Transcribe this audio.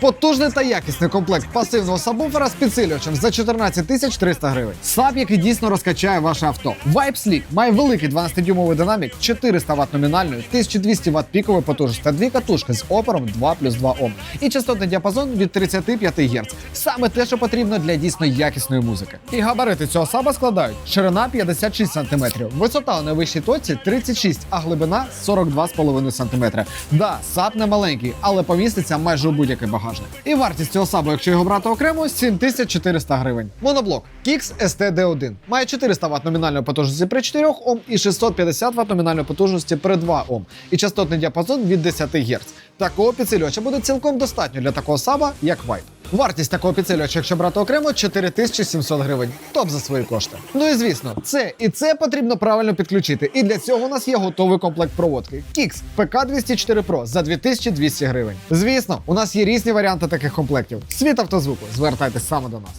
Потужний та якісний комплект пасивного сабвуфера з підсилювачем за 14 тисяч 300 гривень. Саб, який дійсно розкачає ваше авто. Vibes Leak має великий 12-дюймовий динамік, 400 Вт номінальної, 1200 Вт пікової потужності та дві катушки з опором 2 плюс 2 Ом. І частотний діапазон від 35 Гц. Саме те, що потрібно для дійсно якісної музики. І габарити цього саба складають ширина 56 см, висота у найвищій точці 36, а глибина 42,5 см. Да, саб не маленький, але поміститься майже у будь-який багажник. І вартість цього сабу, якщо його брати окремо, 7400 гривень. Моноблок Kix ST-D1 має 400 Вт номінальної потужності при 4 Ом і 650 Вт номінальної потужності при 2 Ом. І частотний діапазон від 10 Гц. Такого підсилювача буде цілком достатньо для такого саба, як Vibe. Вартість такого підсилювача, якщо брати окремо, 4700 гривень. Топ за свої кошти. Ну і звісно, це і це потрібно правильно підключити. І для цього у нас є готовий комплект проводки. Kix PK 204 Pro за 2200 гривень. Звісно, у нас є різні варіанти таких комплектів. Світ автозвуку. Звертайтесь саме до нас.